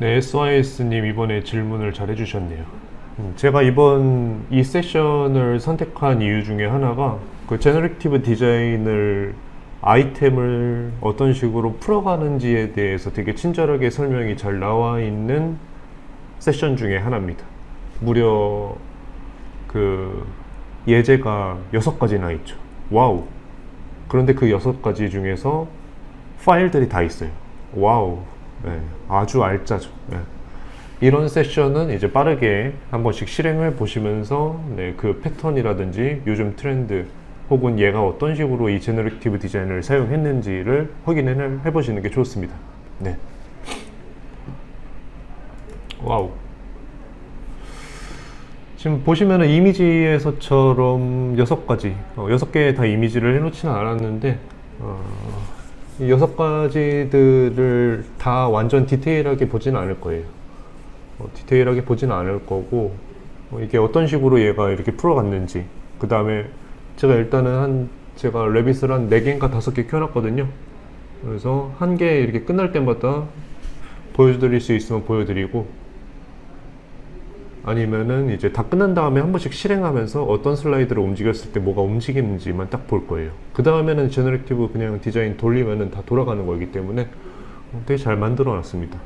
네, SYS님 이번에 질문을 잘 해주셨네요. 음, 제가 이번 이 세션을 선택한 이유 중에 하나가 그 제너렉티브 디자인을 아이템을 어떤 식으로 풀어가는지에 대해서 되게 친절하게 설명이 잘 나와 있는 세션 중에 하나입니다. 무려 그 예제가 여섯 가지나 있죠. 와우. 그런데 그 여섯 가지 중에서 파일들이 다 있어요. 와우. 네, 아주 알짜죠. 네. 이런 세션은 이제 빠르게 한 번씩 실행을 보시면서 네, 그 패턴이라든지 요즘 트렌드 혹은 얘가 어떤 식으로 이 제너렉티브 디자인을 사용했는지를 확인을 해보시는 게 좋습니다. 네. 와우. 지금 보시면은 이미지에서처럼 여섯 가지, 어, 여섯 개 다 이미지를 해놓지는 않았는데, 어, 이 여섯 가지들을 다 완전 디테일하게 보지는 않을 거예요. 어, 디테일하게 보지는 않을 거고, 어, 이게 어떤 식으로 얘가 이렇게 풀어갔는지, 그 다음에 제가 일단은 한, 제가 레빗을 한 4개인가 5개 켜놨거든요. 그래서 한 개 이렇게 끝날 때마다 보여드릴 수 있으면 보여드리고, 아니면은 이제 다 끝난 다음에 한 번씩 실행하면서 어떤 슬라이드를 움직였을 때 뭐가 움직이는지만 딱 볼 거예요. 그 다음에는 제너렉티브 그냥 디자인 돌리면은 다 돌아가는 거기 때문에 어, 되게 잘 만들어 놨습니다.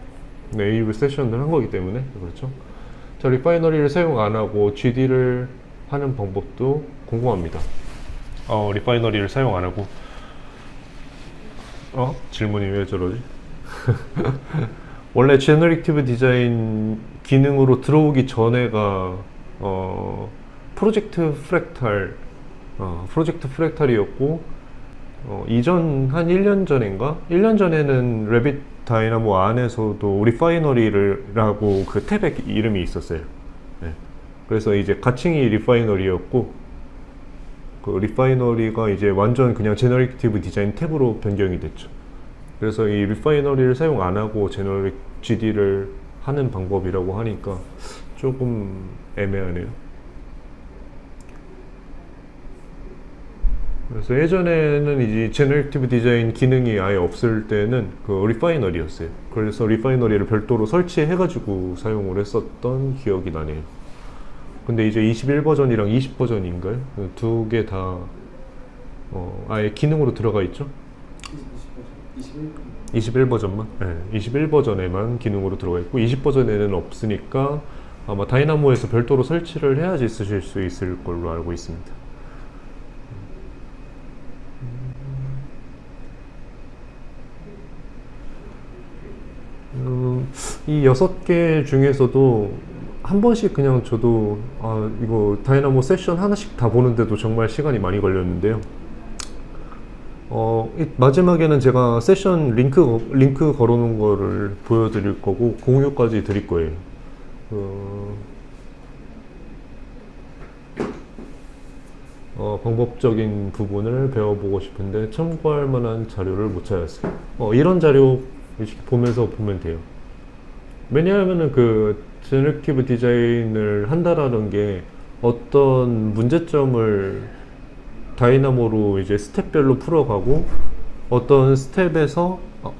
네, A/B 세션을 한 거기 때문에 그렇죠. 자, 리파이너리를 사용 안 하고 GD를 하는 방법도 궁금합니다. 어, 리파이너리를 사용 안 하고 어? 질문이 왜 저러지? 원래 제너렉티브 디자인 기능으로 들어오기 전에가 어, 프로젝트 프랙탈 어, 프로젝트 프랙탈이었고 어, 이전 한 1년 전인가? 1년 전에는 레빗 다이나모 안에서도 리파이너리라고 그 탭의 이름이 있었어요. 네. 그래서 이제 가칭이 리파이너리였고 그 리파이너리가 이제 완전 그냥 제너렉티브 디자인 탭으로 변경이 됐죠. 그래서 이 리파이너리를 사용 안 하고 제너렉 GD를 하는 방법이라고 하니까 조금 애매하네요. 그래서 예전에는 이제 제너렉티브 디자인 기능이 아예 없을 때는 그 리파이너리였어요. 그래서 리파이너리를 별도로 설치해가지고 사용을 했었던 기억이 나네요. 근데 이제 21 버전이랑 20 버전인가요? 두 개 다 어, 아예 기능으로 들어가 있죠? 21 버전만? 네, 21 버전에만 기능으로 들어가 있고 20 버전에는 없으니까 아마 다이나모에서 별도로 설치를 해야지 쓰실 수 있을 걸로 알고 있습니다. 음, 이 여섯 개 중에서도 한 번씩 그냥 저도 아 이거 다이나모 세션 하나씩 다 보는데도 정말 시간이 많이 걸렸는데요. 마지막에는 제가 세션 링크 링크 걸어놓은 거를 보여드릴 거고 공유까지 드릴 거예요. 어, 어, 방법적인 부분을 배워보고 싶은데 참고할 만한 자료를 못 찾았어요. 어, 이런 자료 보면서 보면 돼요. 왜냐하면은 그 제너렉티브 디자인을 한다라는 게 어떤 문제점을 다이나모로 이제 스텝별로 풀어가고 어떤 스텝에서 어,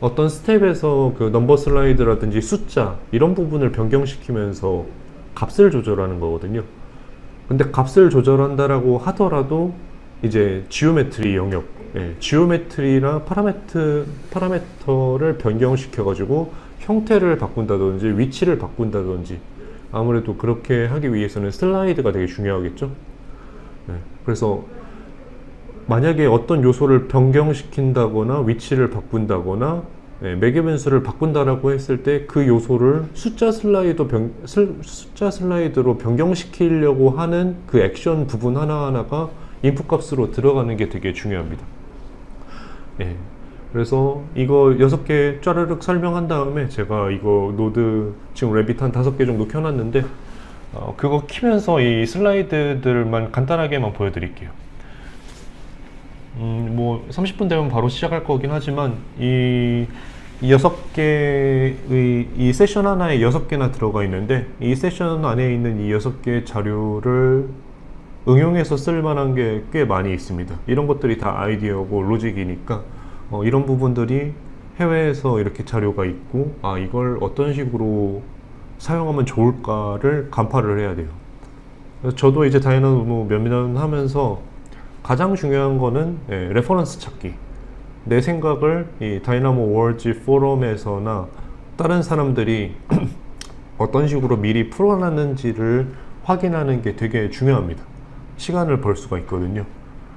어떤 스텝에서 그 넘버 슬라이드라든지 숫자 이런 부분을 변경시키면서 값을 조절하는 거거든요. 근데 값을 조절한다라고 하더라도 이제 지오메트리 영역, 예, 지오메트리나 파라메트 파라메터를 변경시켜 가지고 형태를 바꾼다든지 위치를 바꾼다든지 아무래도 그렇게 하기 위해서는 슬라이드가 되게 중요하겠죠. 네, 그래서 만약에 어떤 요소를 변경시킨다거나 위치를 바꾼다거나 네, 매개 변수를 바꾼다라고 했을 때 그 요소를 숫자 슬라이드 변, 슬, 숫자 슬라이드로 변경시키려고 하는 그 액션 부분 하나하나가 인풋 값으로 들어가는 게 되게 중요합니다. 네, 그래서 이거 여섯 개 짜르륵 설명한 다음에 제가 이거 노드 지금 레빗 한 다섯 개 정도 켜놨는데 어, 그거 키면서 이 슬라이드들만 간단하게만 보여드릴게요. 음, 뭐 30분 되면 바로 시작할 거긴 하지만 이, 이 여섯 개의 이 세션 하나에 여섯 개나 들어가 있는데 이 세션 안에 있는 이 여섯 개 자료를 응용해서 쓸 만한 게 꽤 많이 있습니다. 이런 것들이 다 아이디어고 로직이니까 어, 이런 부분들이 해외에서 이렇게 자료가 있고 아 이걸 어떤 식으로 사용하면 좋을까를 간파를 해야 돼요. 저도 이제 다이나모 몇년 하면서 가장 중요한 거는 예, 레퍼런스 찾기. 내 생각을 이 다이나모 월지 포럼에서나 다른 사람들이 어떤 식으로 미리 풀어놨는지를 확인하는 게 되게 중요합니다. 시간을 벌 수가 있거든요.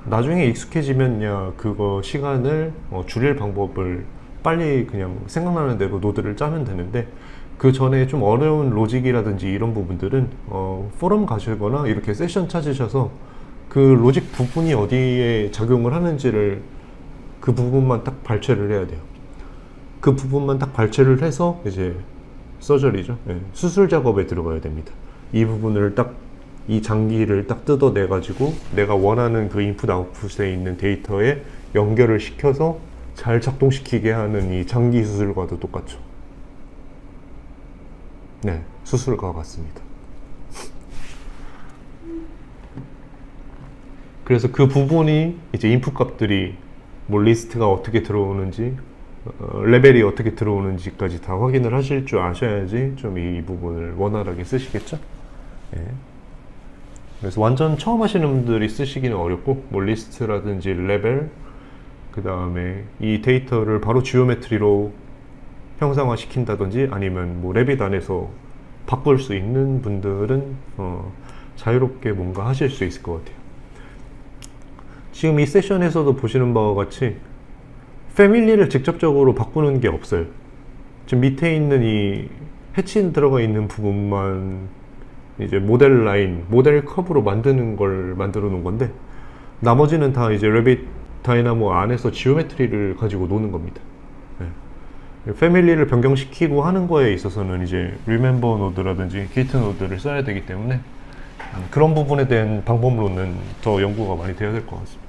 나중에 익숙해지면 야 그거 시간을 어, 줄일 방법을 빨리 그냥 생각나는 대로 노드를 짜면 되는데 그 전에 좀 어려운 로직이라든지 이런 부분들은 어, 포럼 가시거나 이렇게 세션 찾으셔서 그 로직 부분이 어디에 작용을 하는지를 그 부분만 딱 발췌를 해야 돼요. 그 부분만 딱 발췌를 해서 이제 서저리죠. 예, 수술 작업에 들어가야 됩니다. 이 부분을 딱 이 장기를 딱 뜯어내 가지고 내가 원하는 그 인풋 아웃풋에 있는 데이터에 연결을 시켜서 잘 작동시키게 하는 이 장기 수술과도 똑같죠. 네, 수술과 같습니다. 그래서 그 부분이 이제 인풋 값들이 뭐 리스트가 어떻게 들어오는지 어, 레벨이 어떻게 들어오는지까지 다 확인을 하실 줄 아셔야지 좀 이 부분을 원활하게 쓰시겠죠. 예. 그래서 완전 처음 하시는 분들이 쓰시기는 어렵고 뭐 리스트라든지 레벨 그 다음에 이 데이터를 바로 지오메트리로 형상화 시킨다든지 아니면 뭐 레빗 안에서 바꿀 수 있는 분들은 어, 자유롭게 뭔가 하실 수 있을 것 같아요. 지금 이 세션에서도 보시는 바와 같이 패밀리를 직접적으로 바꾸는 게 없어요. 지금 밑에 있는 이 해치 들어가 있는 부분만 이제 모델 라인, 모델 커브로 만드는 걸 만들어 놓은 건데 나머지는 다 이제 레빗 다이나모 안에서 지오메트리를 가지고 노는 겁니다. 네. 패밀리를 변경시키고 하는 거에 있어서는 이제 리멤버 노드라든지 게이트 노드를 써야 되기 때문에 음, 그런 부분에 대한 방법론은 더 연구가 많이 돼야 될 것 같습니다.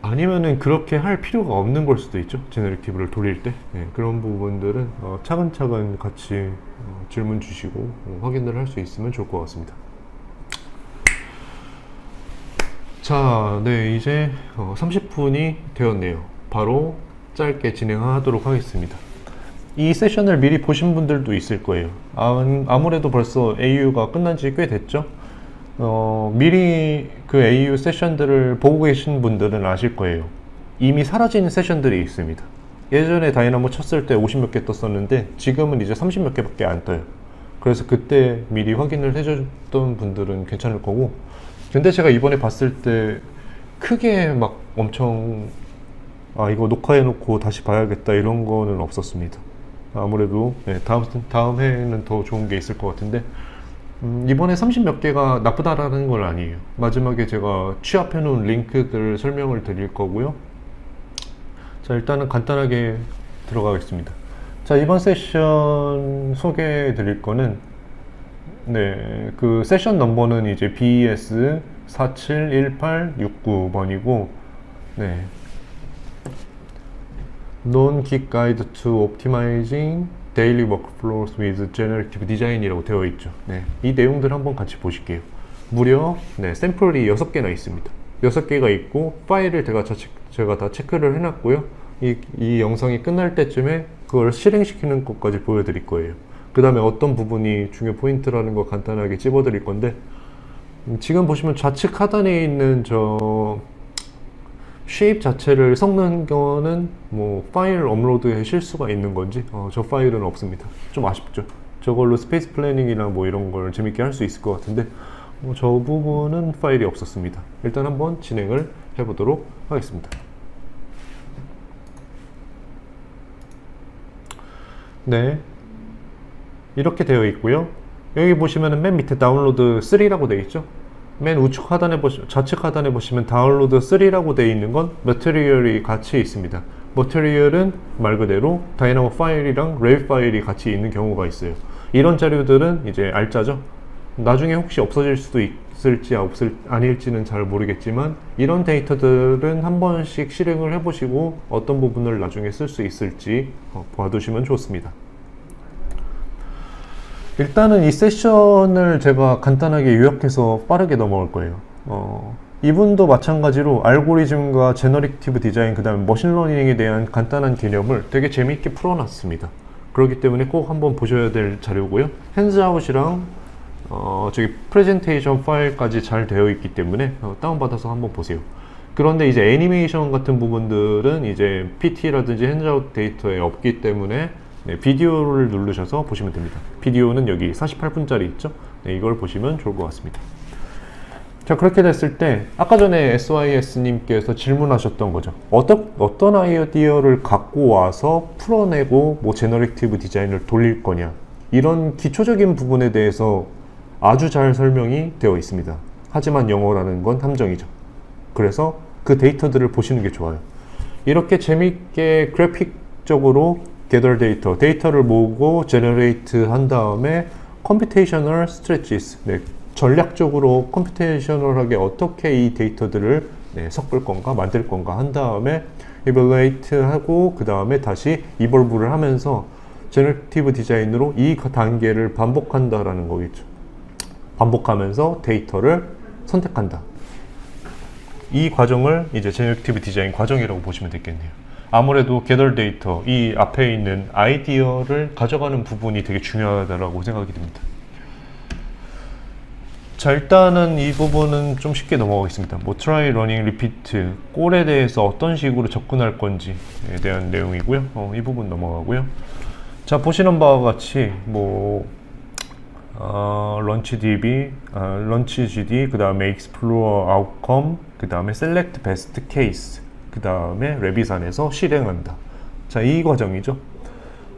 아니면은 그렇게 할 필요가 없는 걸 수도 있죠. 제너레이티브를 돌릴 때 예, 그런 부분들은 어, 차근차근 같이 어, 질문 주시고 어, 확인을 할 수 있으면 좋을 것 같습니다. 자, 네 이제 어, 30분이 되었네요. 바로 짧게 진행하도록 하겠습니다. 이 세션을 미리 보신 분들도 있을 거예요. 아, 아무래도 벌써 AU가 끝난 지 꽤 됐죠. 어, 미리 그 AU 세션들을 보고 계신 분들은 아실 거예요. 이미 사라진 세션들이 있습니다. 예전에 다이나모 쳤을 때 50몇 개 떴었는데 지금은 이제 30몇 개밖에 안 떠요. 그래서 그때 미리 확인을 해줬던 분들은 괜찮을 거고 근데 제가 이번에 봤을 때 크게 막 엄청 아 이거 녹화해 놓고 다시 봐야겠다 이런 거는 없었습니다. 아무래도 네, 다음 다음 해에는 더 좋은 게 있을 것 같은데 음, 이번에 30 몇 개가 나쁘다라는 건 아니에요. 마지막에 제가 취합해 놓은 링크들 설명을 드릴 거고요. 자, 일단은 간단하게 들어가겠습니다. 자, 이번 세션 소개해 드릴 거는 네, 그 세션 넘버는 이제 BES 471869번이고 네. Non-Geek Guide to Optimizing Daily Workflows with Generative Design이라고 되어 있죠. 네, 이 내용들 한번 같이 보실게요. 무려 네, 샘플이 6개나 있습니다. 6개가 있고 파일을 제가, 자, 제가 다 체크를 해놨고요. 이, 이 영상이 끝날 때쯤에 그걸 실행시키는 것까지 보여드릴 거예요. 그 다음에 어떤 부분이 중요 포인트라는 거 간단하게 찝어드릴 건데 음, 지금 보시면 좌측 하단에 있는 저 쉐입 자체를 섞는 거는 뭐 파일 업로드에 실수가 있는 건지 어, 저 파일은 없습니다. 좀 아쉽죠. 저걸로 스페이스 플래닝이나 뭐 이런 걸 재밌게 할 수 있을 것 같은데 뭐저 부분은 파일이 없었습니다. 일단 한번 진행을 해 보도록 하겠습니다. 네. 이렇게 되어 있고요. 여기 보시면 맨 밑에 다운로드 3라고 되어 있죠. 맨 우측 하단에 보시 좌측 하단에 보시면 다운로드 3라고 되어 있는 건 머티리얼이 같이 있습니다. 머티리얼은 말 그대로 다이나모 파일이랑 레일 파일이 같이 있는 경우가 있어요. 이런 자료들은 이제 알짜죠. 나중에 혹시 없어질 수도 있을지 없을 아닐지는 잘 모르겠지만 이런 데이터들은 한 번씩 실행을 해보시고 어떤 부분을 나중에 쓸 수 있을지 어, 봐두시면 좋습니다. 일단은 이 세션을 제가 간단하게 요약해서 빠르게 넘어갈 거예요. 어, 이분도 마찬가지로 알고리즘과 제너리티브 디자인 그 다음에 머신러닝에 대한 간단한 개념을 되게 재미있게 풀어놨습니다. 그렇기 때문에 꼭 한번 보셔야 될 자료고요. 핸즈아웃이랑 어, 저기 프레젠테이션 파일까지 잘 되어 있기 때문에 어, 다운받아서 한번 보세요. 그런데 이제 애니메이션 같은 부분들은 이제 PT라든지 핸즈아웃 데이터에 없기 때문에 네, 비디오를 누르셔서 보시면 됩니다. 비디오는 여기 48분짜리 있죠? 네, 이걸 보시면 좋을 것 같습니다. 자 그렇게 됐을 때 아까 전에 SYS님께서 질문하셨던 거죠. 어떤 어떤 아이디어를 갖고 와서 풀어내고 뭐 제너레이티브 디자인을 돌릴 거냐 이런 기초적인 부분에 대해서 아주 잘 설명이 되어 있습니다. 하지만 영어라는 건 함정이죠. 그래서 그 데이터들을 보시는 게 좋아요. 이렇게 재밌게 그래픽적으로 gather 데이터, 데이터를 모으고 generate 한 다음에 computational strategies, 네, 전략적으로 컴퓨테이셔널하게 어떻게 이 데이터들을 네, 섞을 건가 만들 건가 한 다음에 evaluate 하고 그 다음에 다시 evolve를 하면서 제너티브 디자인으로 이 단계를 반복한다라는 거겠죠. 반복하면서 데이터를 선택한다. 이 과정을 이제 제너티브 디자인 과정이라고 보시면 되겠네요. 아무래도 gather 데이터 이 앞에 있는 아이디어를 가져가는 부분이 되게 중요하다라고 생각이 듭니다. 자 일단은 이 부분은 좀 쉽게 넘어가겠습니다. 뭐 try, running, repeat 꼴에 대해서 어떤 식으로 접근할 건지에 대한 내용이고요. 어, 이 부분 넘어가고요. 자 보시는 바와 같이 뭐 어, 런치 DB, 어, 런치 GD, 그 다음에 explore outcome, 그 다음에 select best case, 그 다음에 레비산에서 실행한다. 자 이 과정이죠.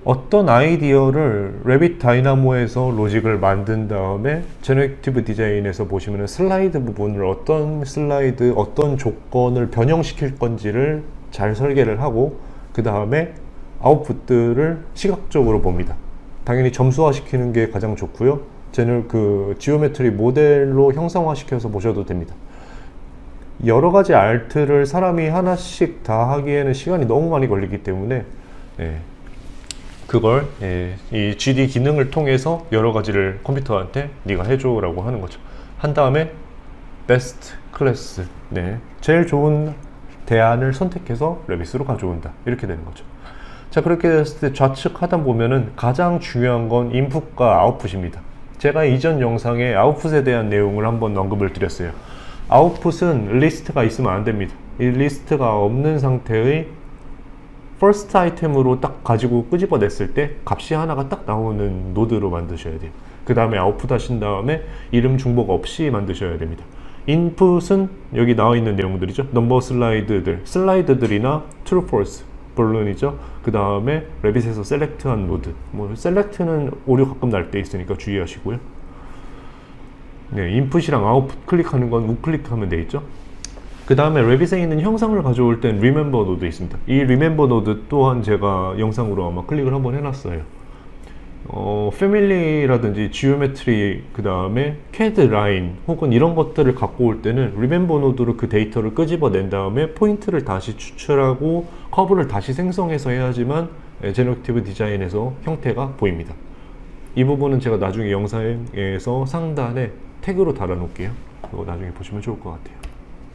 어떤 아이디어를 레빗 다이나모에서 로직을 만든 다음에 제너티브 디자인에서 보시면 슬라이드 부분을 어떤 슬라이드, 어떤 조건을 변형시킬 건지를 잘 설계를 하고 그 다음에 아웃풋들을 시각적으로 봅니다. 당연히 점수화 시키는 게 가장 좋고요. 제너 그 지오메트리 모델로 형상화 시켜서 보셔도 됩니다. 여러 가지 알트를 사람이 하나씩 다 하기에는 시간이 너무 많이 걸리기 때문에 예, 그걸 예, 이 GD 기능을 통해서 여러 가지를 컴퓨터한테 네가 해줘라고 하는 거죠. 한 다음에 베스트 클래스, 네, 제일 좋은 대안을 선택해서 레비스로 가져온다 이렇게 되는 거죠. 자 그렇게 됐을 때 좌측 하단 보면은 가장 중요한 건 인풋과 아웃풋입니다. 제가 이전 영상에 아웃풋에 대한 내용을 한번 언급을 드렸어요. 아웃풋은 리스트가 있으면 안 됩니다. 이 리스트가 없는 상태의 퍼스트 아이템으로 딱 가지고 끄집어냈을 때 값이 하나가 딱 나오는 노드로 만드셔야 돼요. 그 다음에 아웃풋 하신 다음에 이름 중복 없이 만드셔야 됩니다. 인풋은 여기 나와 있는 내용들이죠. 넘버 슬라이드들, 슬라이드들이나 true, false, 본론이죠. 그 다음에 레빗에서 셀렉트한 노드. 뭐 셀렉트는 오류 가끔 날 때 있으니까 주의하시고요. 네, 인풋이랑 아웃풋 클릭하는 건 우클릭하면 돼 있죠. 그 다음에 레빗에 있는 형상을 가져올 땐 remember 노드 있습니다. 이 remember 노드 또한 제가 영상으로 아마 클릭을 한번 해놨어요. 어, 패밀리라든지 지오메트리 그 다음에 캐드 라인 혹은 이런 것들을 갖고 올 때는 remember 노드로 그 데이터를 끄집어낸 다음에 포인트를 다시 추출하고 커브를 다시 생성해서 해야지만 제너티브 디자인에서 형태가 보입니다. 이 부분은 제가 나중에 영상에서 상단에 태그로 달아놓을게요. 그거 나중에 보시면 좋을 것 같아요.